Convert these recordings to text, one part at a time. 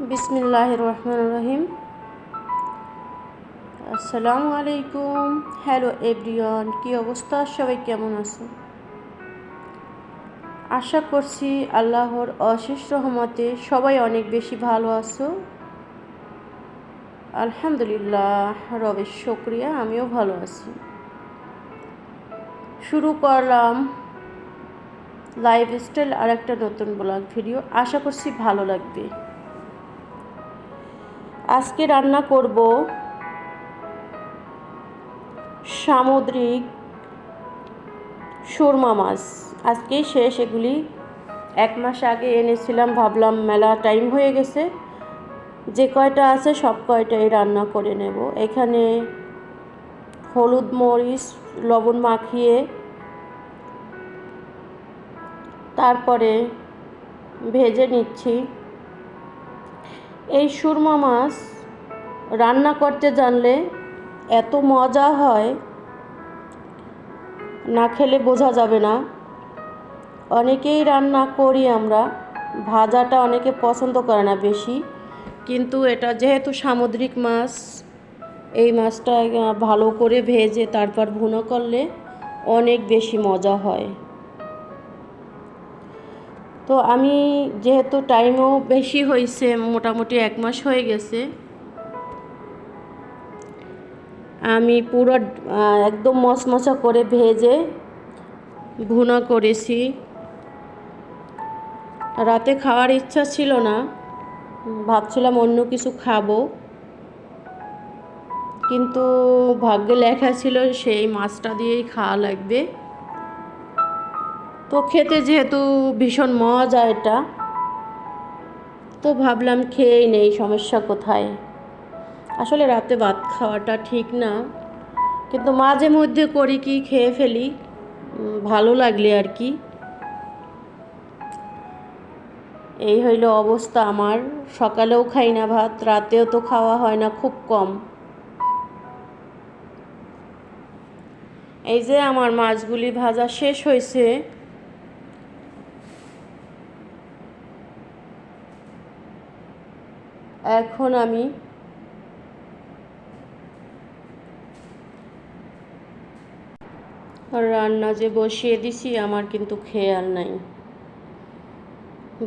বিসমিল্লাহ রহমান রহিম আসসালামু আলাইকুম। হ্যালো এভরিওয়ান কি অবস্থা? সবাই কেমন আছো আশা করছি আল্লাহর অশেষ রহমতে সবাই অনেক বেশি ভালো আছো। আলহামদুলিল্লাহ, রবের শুক্রিয়া, আমিও ভালো আছি। শুরু করলাম লাইফস্টাইল আর একটা নতুন ব্লগ ভিডিও। আশা করছি ভালো লাগবে। আজকে রান্না করব সামুদ্রিক সুরমা মাছ। আজকেই শেষ, এগুলি এক মাস আগে এনেছিলাম, ভাবলাম মেলা টাইম হয়ে গেছে। যে কয়টা আছে সব কয়টাই রান্না করে নেব। এখানে হলুদ মরিচ, লবণ মাখিয়ে, তারপরে ভেজে নিচ্ছি। এই সুরমা মাছ রান্না করতে জানলে এত মজা হয়, না খেলে বোঝা যাবে না। অনেকেই রান্না করি আমরা, ভাজাটা অনেকে পছন্দ করে না বেশি, কিন্তু এটা যেহেতু সামুদ্রিক মাছ, এই মাছটা ভালো করে ভেজে তারপর ভুনো করলে অনেক বেশি মজা হয়। তো আমি যেহেতু টাইমও বেশি হয়েছে মোটামুটি এক মাস হয়ে গেছে, আমি পুরো একদম মশমশা করে ভেজে ভুনা করেছি। রাতে খাওয়ার ইচ্ছা ছিল না, ভাবছিলাম অন্য কিছু খাব, কিন্তু ভাগ্যে লেখা ছিল সেই মাছটা দিয়েই খাওয়া লাগবে। তো খেতে যেহেতু ভীষণ মজা এটা, তো ভাবলাম খেয়েই নেই, সমস্যা কোথায়? আসলে রাতে ভাত খাওয়াটা ঠিক না, কিন্তু মাঝে মধ্যে করি কি, খেয়ে ফেলি ভালো লাগলে আর কি। এই হইল অবস্থা আমার, সকালেও খাই না ভাত, রাতেও তো খাওয়া হয় না, খুব কম। এই যে আমার মাছগুলি ভাজা শেষ হয়েছে এখন আমি রান্না যে বসিয়ে দিছি, আমার কিন্তু খেয়াল নাই।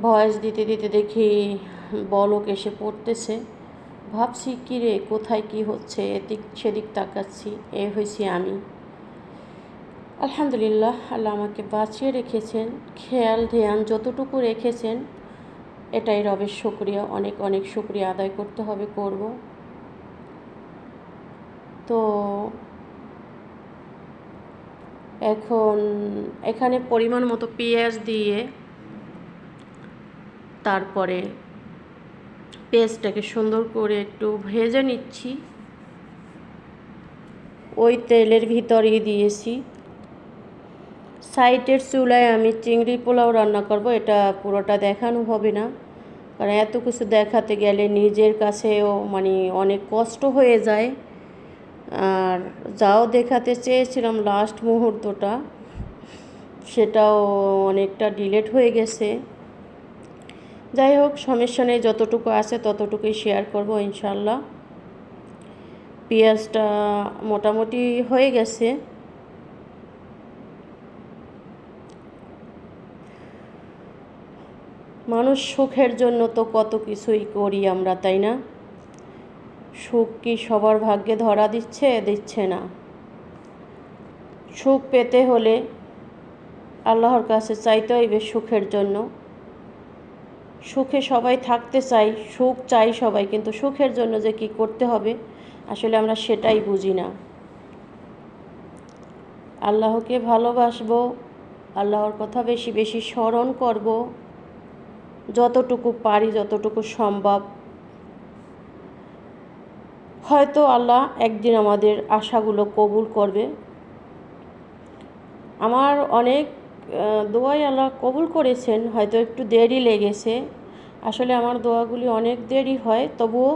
ভয়েস দিতে দিতে দেখি বলক এসে পড়তেছে। ভাবছি কী রে কোথায়, কি হচ্ছে? এদিক সেদিক তাকাচ্ছি, এ হয়েছি আমি। আলহামদুলিল্লাহ, আল্লাহ আমাকে বাঁচিয়ে রেখেছেন, খেয়াল ধ্যান যতটুকু রেখেছেন এটাই রবের শুক্রিয়া। অনেক অনেক শুক্রিয়া আদায় করতে হবে, করব। তো এখন এখানে পরিমাণ মতো পেঁয়াজ দিয়ে তারপরে পেঁয়াজটাকে সুন্দর করে একটু ভেজে নিচ্ছি। ওই তেলের ভিতরেই দিয়েছি। সাইটের চুলায় আমি চিংড়ি পোলাও রান্না করব, এটা পুরোটা দেখানো হবে না। কারণ এত কিছু দেখাতে গেলে নিজের কাছেও মানে অনেক কষ্ট হয়ে যায়। আর যাও দেখাতে চেয়েছিলাম লাস্ট মুহূর্তটা, সেটাও অনেকটা ডিলেট হয়ে গেছে। যাই হোক সমস্যা যতটুকু আছে ততটুকুই শেয়ার করব ইনশাল্লাহ পেঁয়াজটা মোটামুটি হয়ে গেছে। মানুষ সুখের জন্য তো কত কিছুই করি আমরা, তাই না? সুখ কি সবার ভাগ্যে ধরা দিচ্ছে দিচ্ছে না। সুখ পেতে হলে আল্লাহর কাছে চাইতে হইবে সুখের জন্য। সুখে সবাই থাকতে চাই, সুখ চাই সবাই, কিন্তু সুখের জন্য যে কি করতে হবে, আসলে আমরা সেটাই বুঝি না। আল্লাহকে ভালোবাসবো, আল্লাহর কথা বেশি বেশি স্মরণ করব যতটুকু পারি, যতটুকু সম্ভব। হয়তো আল্লাহ একদিন আমাদের আশাগুলো কবুল করবে। আমার অনেক দোয়াই আল্লাহ কবুল করেছেন, হয়তো একটু দেরি লেগেছে। আসলে আমার দোয়াগুলি অনেক দেরি হয়, তবুও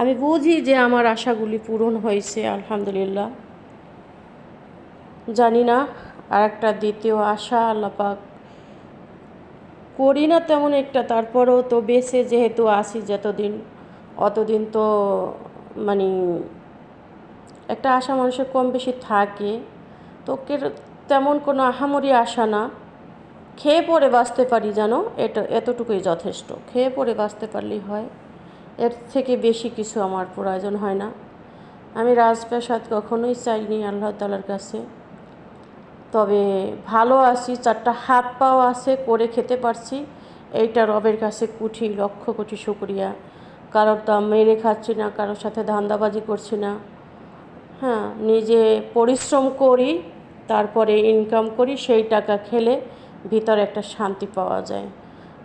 আমি বুঝি যে আমার আশাগুলি পূরণ হয়েছে, আলহামদুলিল্লাহ। জানি না আর একটা দ্বিতীয় আশা আল্লাপাক করি না তেমন একটা, তারপরেও তো বেসে যেহেতু আসি যতদিন, অতদিন তো মানে একটা আশা মানুষের কম বেশি থাকে। তো তেমন কোনো আহামরি আশা না। খেয়ে পরে বাঁচতে পারি যেন, এটা, এতটুকুই যথেষ্ট। খেয়ে পরে বাঁচতে পারলেই হয়। এর থেকে বেশি কিছু আমার প্রয়োজন হয় না। আমি রাজপ্রাসাদ কখনোই চাইনি আল্লাহ তালার কাছে। তবে ভালো আছি, চারটা হাত পাও আছে, করে খেতে পারছি। এইটা রবের কাছে কুঠি, লক্ষ কোটি শুক্রিয়া। কারোর দাম মেরে খাচ্ছি না, কারোর সাথে ধান্দাবাজি করছি না। হ্যাঁ নিজে পরিশ্রম করি, তারপরে ইনকাম করি, সেই টাকা খেলে ভিতরে একটা শান্তি পাওয়া যায়।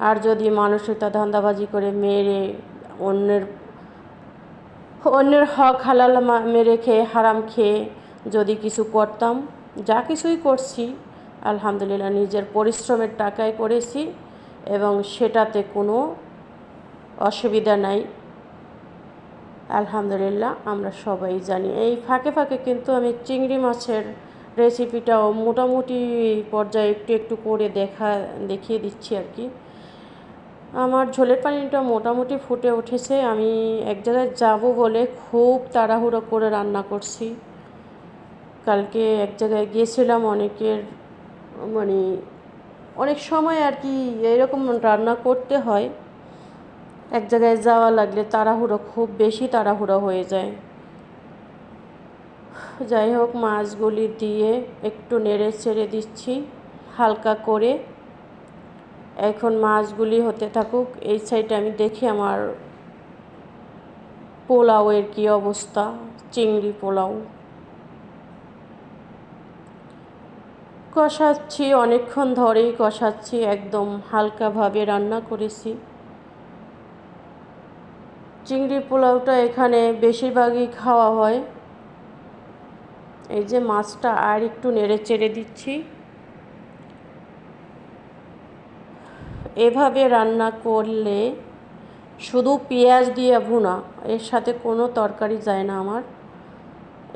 আর যদি মানুষের তা ধান্দাবাজি করে মেরে অন্যের অন্যের হক হালাল মেরে খেয়ে, হারাম খেয়ে যদি কিছু করতাম যা কিছুই করছি, আলহামদুলিল্লাহ নিজের পরিশ্রমের টাকায় করেছি এবং সেটাতে কোনো অসুবিধা নাই। আলহামদুলিল্লাহ আমরা সবাই জানি। এই ফাঁকে ফাঁকে কিন্তু আমি চিংড়ি মাছের রেসিপিটাও মোটামুটি পর্যায়ে একটু একটু করে দেখা, দেখিয়ে দিচ্ছি আর কি। আমার ঝোলের পানিটা মোটামুটি ফুটে উঠেছে। আমি এক জায়গায় যাব বলে খুব তাড়াহুড়ো করে রান্না করছি। কালকে এক জায়গায় গিয়েছিলাম, অনেকের মানে অনেক সময় আর কি এরকম রান্না করতে হয়। এক জায়গায় যাওয়া লাগলে তাড়াহুড়ো খুব বেশি তাড়াহুড়ো হয়ে যায়। যাই হোক, মাছগুলি দিয়ে একটু নেড়ে ছেড়ে দিচ্ছি হালকা করে। এখন মাছগুলি হতে থাকুক, এই সাইডে আমি দেখি আমার পোলাওয়ের কি অবস্থা, চিংড়ি পোলাও। কষাচ্ছি, অনেকক্ষণ ধরেই কষাচ্ছি, একদম হালকাভাবে রান্না করেছি। চিংড়ি পোলাওটা এখানে বেশিরভাগই খাওয়া হয়। এই যে মাছটা আর একটু নেড়ে চেড়ে দিচ্ছি। এভাবে রান্না করলে শুধু পেঁয়াজ দিয়ে ভুনা, এর সাথে কোনো তরকারি যায় না আমার।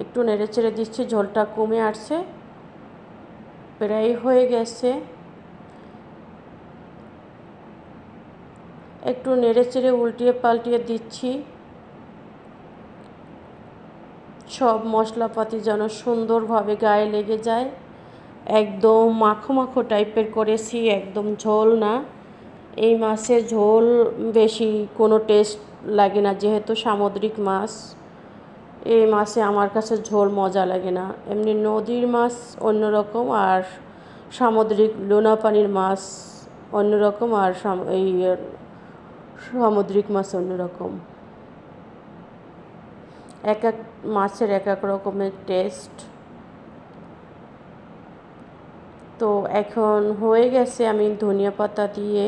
একটু নেড়ে চেড়ে দিচ্ছি, ঝোলটা কমে আসছে। প্রায় হয়ে গেছে। একটু নেড়ে চেড়ে উল্টিয়ে পাল্টিয়ে দিচ্ছি। সব মশলাপাতি যেন সুন্দরভাবে গায়ে লেগে যায়। একদম মাখো মাখো টাইপের করেছি, একদম ঝোল না। এই মাছে ঝোল বেশি কোনো টেস্ট লাগে না, যেহেতু সামুদ্রিক মাছ। এই মাছে আমার কাছে ঝোল মজা লাগে না। এমনি নদীর মাছ অন্যরকম আর সামুদ্রিক লোনা পানির মাছ অন্যরকম আর এই সামুদ্রিক মাছ অন্যরকম। এক এক মাছের এক এক রকমের টেস্ট। তো এখন হয়ে গেছে আমি ধনিয়া পাতা দিয়ে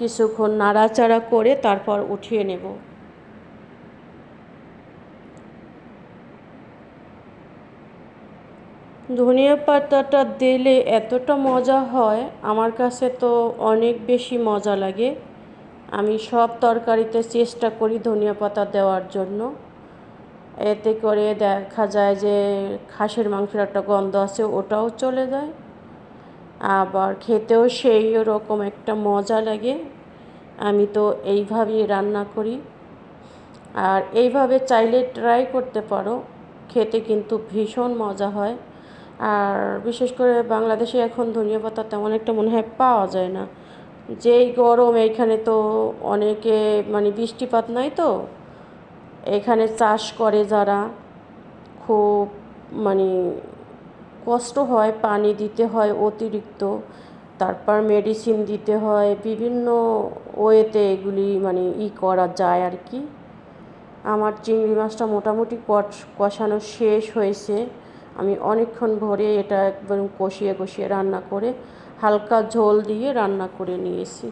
কিছুক্ষণ নাড়াচাড়া করে তারপর উঠিয়ে নেব। ধনিয়া পাতাটা দিলে এতটা মজা হয়, আমার কাছে তো অনেক বেশি মজা লাগে। আমি সব তরকারিতে চেষ্টা করি ধনিয়া পাতা দেওয়ার জন্য। এতে করে দেখা যায় যে খাসের মাংসের একটা গন্ধ আছে, ওটাও চলে যায়। আবার খেতেও সেই রকম একটা মজা লাগে। আমি তো এইভাবেই রান্না করি। আর এইভাবে চাইলে ট্রাই করতে পারো। খেতে কিন্তু ভীষণ মজা হয়। আর বিশেষ করে বাংলাদেশে এখন ধনিয়া পাতা তেমন একটা মনে হয় পাওয়া যায় না। যেই গরম এইখানে তো অনেকে মানে বৃষ্টিপাত নাই তো। এখানে চাষ করে যারা। খুব মানে কষ্ট হয়, পানি দিতে হয় অতিরিক্ত। তারপর মেডিসিন দিতে হয়, বিভিন্ন ওয়েতে এগুলি মানে ই করা যায় আর কি। আমার চিংড়ি মাছটা মোটামুটি কষ- কষানো শেষ হয়েছে। আমি অনেকক্ষণ ভরে এটা একদম কষিয়ে কষিয়ে রান্না করে হালকা ঝোল দিয়ে রান্না করে নিয়েছি।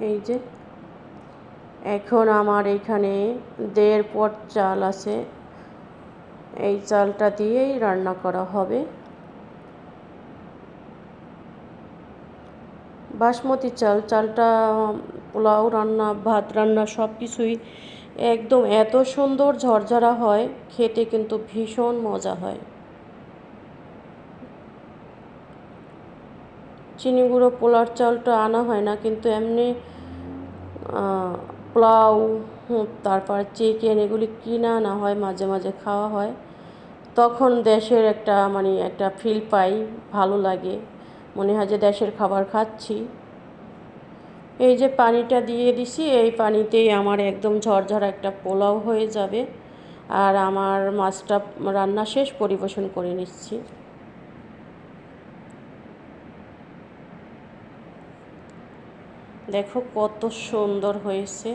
এই যে, এখন আমার এখানে দেড় পট চাল আছে। এই চালটা দিয়েই রান্না করা হবে। বাসমতি চাল, চালটা, পোলাও রান্না, ভাত রান্না সব কিছুই একদম এত সুন্দর ঝরঝরা হয়, খেতে কিন্তু ভীষণ মজা হয়। চিনি গুঁড়ো পোলার চালটা আনা হয় না, কিন্তু এমনি পোলাও তারপর চিকেন এগুলি কিনে আনা হয়, মাঝে মাঝে খাওয়া হয়। তখন দেশের একটা মানে একটা ফিল পাই, ভালো লাগে। মনে হয় যে দেশের খাবার খাচ্ছি। এই যে পানিটা দিয়ে দিছি, এই পানিতেই আমার একদম ঝরঝরা একটা পোলাও হয়ে যাবে। আর আমার মাছটা রান্না শেষ পরিবেশন করে নিচ্ছি। দেখো কত সুন্দর হয়েছে।